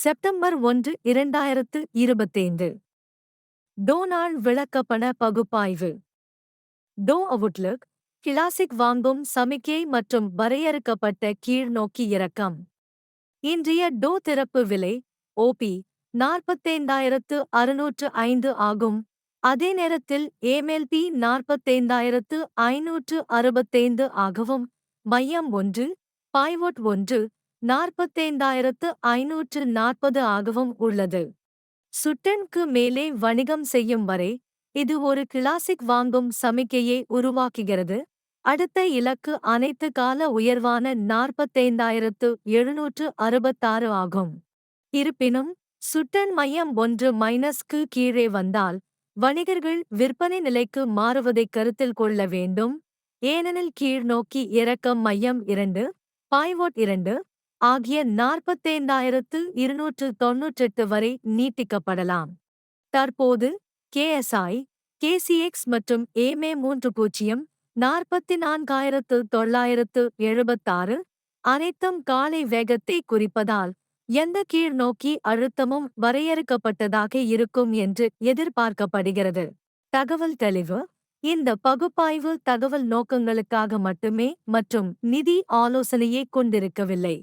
September ஒன்று இரண்டாயிரத்து இருபத்தைந்து. டோனால்ட் விளக்கப்பட பகுப்பாய்வு. டோ அவுட்லுக் கிளாசிக் வாங்கும் சமிக்கை மற்றும் வரையறுக்கப்பட்ட கீழ்நோக்கி இறக்கம். இன்றைய டோ திறப்பு விலை ஓபி நாற்பத்தைந்தாயிரத்து அறுநூற்று ஐந்து ஆகும். அதே நேரத்தில் ஏமெல்பி நாற்பத்தைந்தாயிரத்து ஐநூற்று அறுபத்தைந்து ஆகவும். மையம் ஒன்று பாய்வோட் ஒன்று நாற்பத்தைந்தாயிரத்து ஐநூற்று நாற்பது ஆகவும் உள்ளது. சுட்டனுக்கு மேலே வணிகம் செய்யும் வரை இது ஒரு கிளாசிக் வாங்கும் சமிக்கையை உருவாக்குகிறது. அடுத்த இலக்கு அனைத்து கால உயர்வான நாற்பத்தைந்தாயிரத்து எழுநூற்று அறுபத்தாறு ஆகும். இருப்பினும் சுட்டன் மையம் ஒன்று மைனஸ்க்கு கீழே வந்தால் வணிகர்கள் விற்பனை நிலைக்கு மாறுவதைக் கருத்தில் கொள்ள வேண்டும். ஏனெனில் கீழ்நோக்கி இறக்கம் மையம் இரண்டு பாய்வோட் இரண்டு ஆகிய நாற்பத்தைந்தாயிரத்து இருநூற்று தொன்னூற்றெட்டு வரை நீட்டிக்கப்படலாம். தற்போது கேஎஸ்ஐ கேசிஎக்ஸ் மற்றும் ஏமே மூன்று பூஜ்ஜியம் நாற்பத்தி நான்காயிரத்து தொள்ளாயிரத்து எழுபத்தாறு அனைத்தும் காலை வேகத்தை குறிப்பதால் எந்த கீழ்நோக்கி அழுத்தமும் வரையறுக்கப்பட்டதாக இருக்கும் என்று எதிர்பார்க்கப்படுகிறது. தகவல் தெளிவு இந்த பகுப்பாய்வு தகவல் நோக்கங்களுக்காக மட்டுமே மற்றும் நிதி ஆலோசனையை கொண்டிருக்கவில்லை.